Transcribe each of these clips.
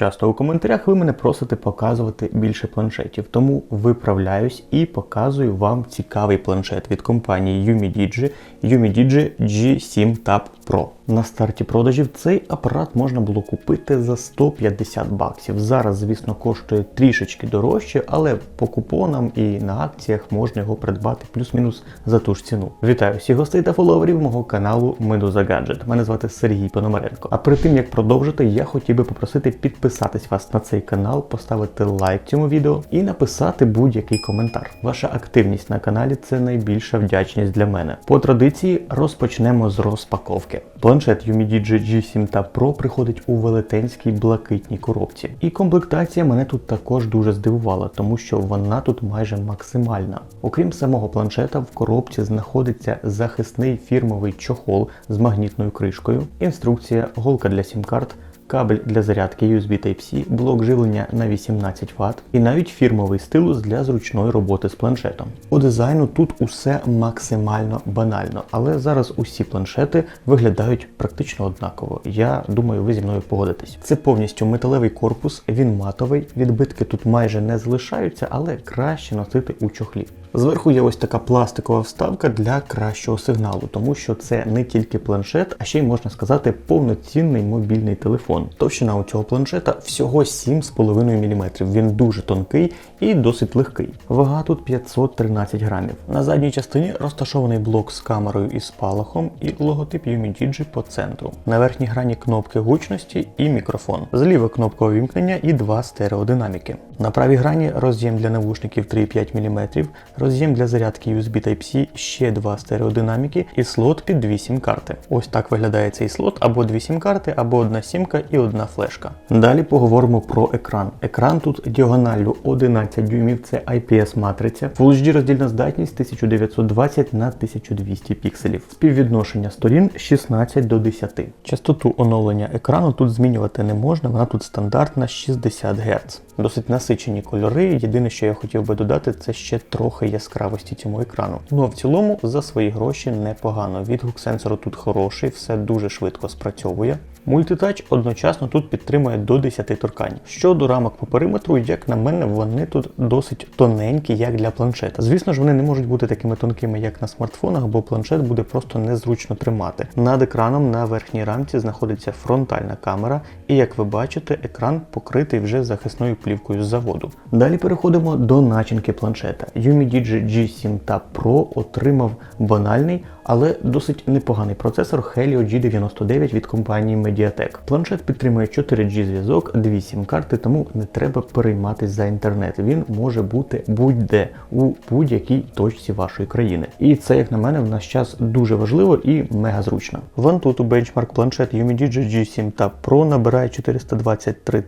Часто у коментарях ви мене просите показувати більше планшетів, тому виправляюсь і показую вам цікавий планшет від компанії UmiDigi UmiDigi G7 Tab Pro. На старті продажів цей апарат можна було купити за 150 баксів. Зараз, звісно, коштує трішечки дорожче, але по купонам і на акціях можна його придбати плюс-мінус за ту ж ціну. Вітаю всіх гостей та фоловерів мого каналу Медуза Гаджет. Мене звати Сергій Пономаренко. А перед тим як продовжити, я хотів би попросити підписатись вас на цей канал, поставити лайк цьому відео і написати будь-який коментар. Ваша активність на каналі це найбільша вдячність для мене. По традиції розпочнемо з розпаковки. Планшет UmiDigi G7 та Pro приходить у велетенській блакитній коробці. І комплектація мене тут також дуже здивувала, тому що вона тут майже максимальна. Окрім самого планшета, в коробці знаходиться захисний фірмовий чохол з магнітною кришкою, інструкція, голка для сім-карт. Кабель для зарядки USB Type-C, блок живлення на 18 Вт і навіть фірмовий стилус для зручної роботи з планшетом. По дизайну тут усе максимально банально, але зараз усі планшети виглядають практично однаково. Я думаю, ви зі мною погодитесь. Це повністю металевий корпус, він матовий, відбитки тут майже не залишаються, але краще носити у чохлі. Зверху є ось така пластикова вставка для кращого сигналу, тому що це не тільки планшет, а ще й можна сказати повноцінний мобільний телефон. Товщина у цього планшета всього 7,5 мм. Він дуже тонкий і досить легкий. Вага тут 513 грамів. На задній частині розташований блок з камерою і спалахом і логотип UmiDigi по центру. На верхній грані кнопки гучності і мікрофон. Зліва кнопка увімкнення і два стереодинаміки. На правій грані роз'єм для навушників 3,5 мм, роз'єм для зарядки USB Type-C, ще два стереодинаміки і слот під дві сім-карти. Ось так виглядає цей слот, або дві сім-карти, або одна сімка і одна флешка. Далі поговоримо про екран. Екран тут діагоналлю 11 дюймів, це IPS-матриця. Full HD роздільна здатність 1920 на 1200 пікселів. Співвідношення сторін 16 до 10. Частоту оновлення екрану тут змінювати не можна, вона тут стандартна 60 Гц. Досить насичені кольори. Єдине, що я хотів би додати, це ще трохи яскравості цьому екрану. Ну а в цілому за свої гроші непогано. Відгук сенсору тут хороший, все дуже швидко спрацьовує. Мультитач одночасно тут підтримує до 10 торкань. Щодо рамок по периметру, як на мене, вони тут досить тоненькі, як для планшета. Звісно ж, вони не можуть бути такими тонкими, як на смартфонах, бо планшет буде просто незручно тримати. Над екраном на верхній рамці знаходиться фронтальна камера, і як ви бачите, екран покритий вже захисною плівкою з заводу. Далі переходимо до начинки планшета. UmiDigi G7 Tab Pro отримав банальний, але досить непоганий процесор Helio G99 від компанії Mediatek. Планшет підтримує 4G зв'язок, 2 сім-карти, тому не треба перейматись за інтернет. Він може бути будь-де у будь-якій точці вашої країни. І це, як на мене, в наш час дуже важливо і мега зручно. В Antutu бенчмарк планшет UmiDigi G7 Tab Pro набирає 423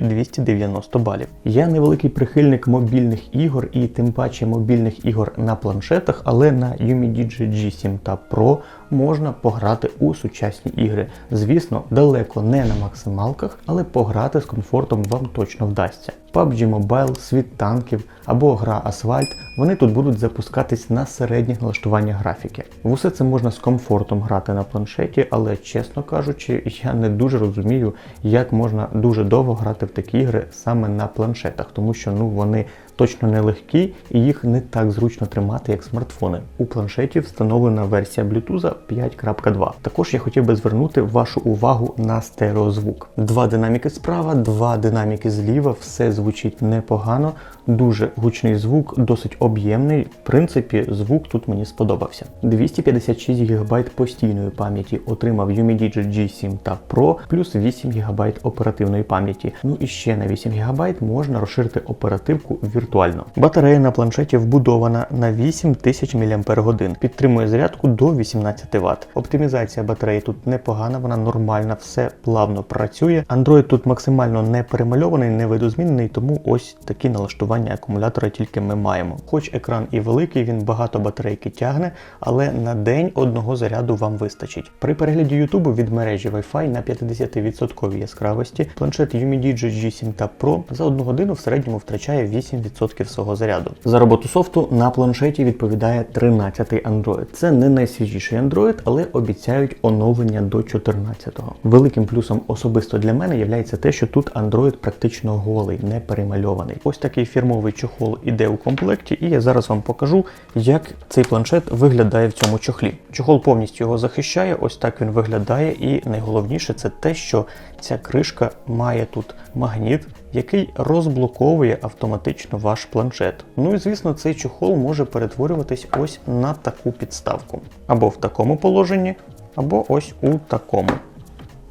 290 балів. Я невеликий прихильник мобільних ігор і тим паче мобільних ігор на планшетах, але на UmiDigi G7 Tab Pro можна пограти у сучасні ігри. Звісно, далеко не на максималках, але пограти з комфортом вам точно вдасться. PUBG Mobile, світ танків або гра Асфальт, вони тут будуть запускатись на середніх налаштуваннях графіки. В усе це можна з комфортом грати на планшеті, але чесно кажучи, я не дуже розумію, як можна дуже довго грати в такі ігри саме на планшетах, тому що ну вони точно не легкі і їх не так зручно тримати, як смартфони. У планшеті встановлена версія Bluetooth 5.2. Також я хотів би звернути вашу увагу на стереозвук. Два динаміки справа, два динаміки зліва, все звучить непогано, дуже гучний звук, досить об'ємний. В принципі, звук тут мені сподобався. 256 ГБ постійної пам'яті отримав UmiDigi G7 Tab Pro, плюс 8 ГБ оперативної пам'яті. Ну і ще на 8 ГБ можна розширити оперативку віртуально. Батарея на планшеті вбудована на 8000 мАч, підтримує зарядку до 18 Вт. Оптимізація батареї тут непогана, вона нормальна, все плавно працює. Android тут максимально не перемальований, не видозмінений, тому ось такі налаштування акумулятора тільки ми маємо. Хоч екран і великий, він багато батарейки тягне, але на день одного заряду вам вистачить. При перегляді YouTube від мережі Wi-Fi на 50% яскравості планшет UMIDIGI G7 Tab Pro за одну годину в середньому втрачає 8% свого заряду. За роботу софту на планшеті відповідає 13-й Android. Це не найсвіжіший Android, але обіцяють оновлення до 14-го. Великим плюсом особисто для мене є те, що тут Android практично голий, не перемальований. Ось такий фірмовий чохол іде у комплекті, і я зараз вам покажу, як цей планшет виглядає в цьому чохлі. Чохол повністю його захищає, ось так він виглядає, і найголовніше це те, що ця кришка має тут магніт, який розблоковує автоматично ваш планшет. Ну і звісно, цей чохол може перетворюватись ось на таку підставку. Або в такому положенні, або ось у такому.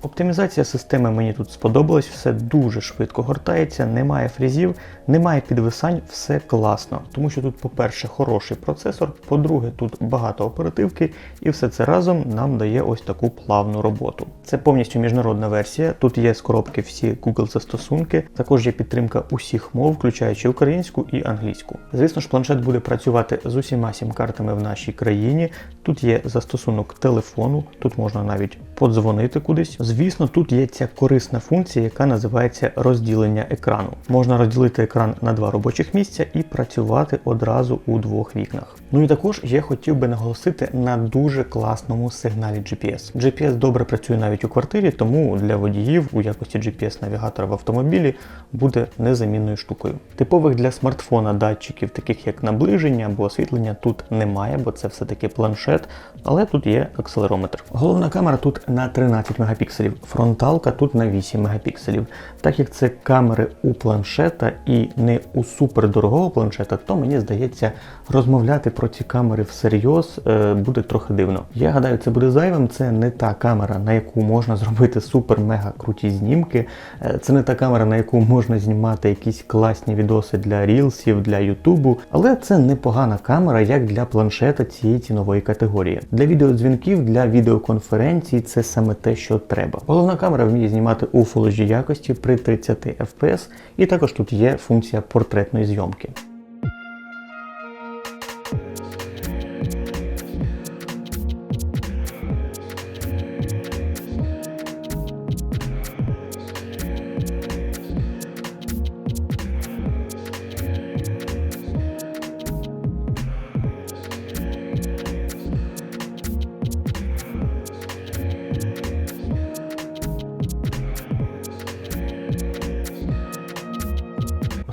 Оптимізація системи мені тут сподобалась, все дуже швидко гортається, немає фрізів, немає підвисань, все класно. Тому що тут, по-перше, хороший процесор, по-друге, тут багато оперативки, і все це разом нам дає ось таку плавну роботу. Це повністю міжнародна версія. Тут є з коробки всі Google застосунки, також є підтримка усіх мов, включаючи українську і англійську. Звісно ж, планшет буде працювати з усіма сім-картами в нашій країні. Тут є застосунок телефону, тут можна навіть подзвонити кудись. Звісно, тут є ця корисна функція, яка називається розділення екрану. Можна розділити екран на два робочих місця і працювати одразу у двох вікнах. Ну і також я хотів би наголосити на дуже класному сигналі GPS. GPS добре працює навіть у квартирі, тому для водіїв у якості GPS-навігатора в автомобілі буде незамінною штукою. Типових для смартфона датчиків, таких як наближення або освітлення, тут немає, бо це все-таки планшет, але тут є акселерометр. Головна камера тут на 13 мегапікселів, фронталка тут на 8 мегапікселів. Так як це камери у планшета і не у супердорогого планшета, то мені здається, розмовляти про ці камери всерйоз е, буде трохи дивно. Я гадаю, це буде зайвим. Це не та камера, на яку можна зробити супер-мега круті знімки. Е, це не та камера, на яку можна знімати якісь класні відоси для рілсів, для Ютубу. Але це непогана камера, як для планшета цієї цінової категорії. Для відеодзвінків, для відеоконференцій це саме те, що треба. Головна камера вміє знімати у Full HD якості при 30 FPS, і також тут є функція портретної зйомки.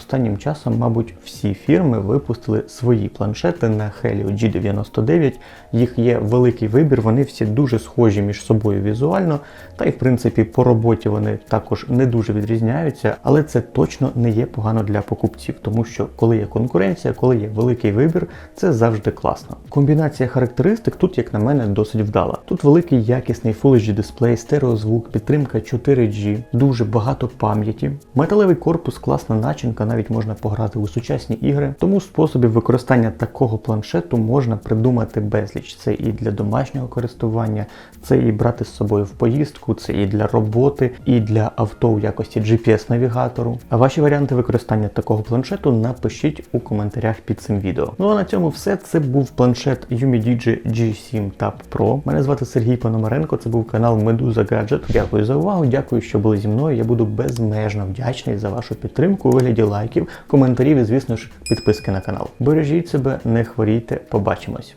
Останнім часом, мабуть, всі фірми випустили свої планшети на Helio G99. Їх є великий вибір, вони всі дуже схожі між собою візуально, та й в принципі по роботі вони також не дуже відрізняються, але це точно не є погано для покупців, тому що коли є конкуренція, коли є великий вибір, це завжди класно. Комбінація характеристик тут, як на мене, досить вдала. Тут великий якісний Full HD дисплей, стереозвук, підтримка 4G, дуже багато пам'яті, металевий корпус, класна начинка, навіть можна пограти у сучасні ігри. Тому способів використання такого планшету можна придумати безліч. Це і для домашнього користування, це і брати з собою в поїздку, це і для роботи, і для авто у якості GPS-навігатору. А ваші варіанти використання такого планшету напишіть у коментарях під цим відео. Ну а на цьому все. Це був планшет UMIDIGI G7 Tab Pro. Мене звати Сергій Пономаренко, це був канал Медуза Гаджет. Дякую за увагу, дякую, що були зі мною. Я буду безмежно вдячний за вашу підтримку у вигляді лайків, коментарів і, звісно ж, підписки на канал. Бережіть себе, не хворійте, побачимось.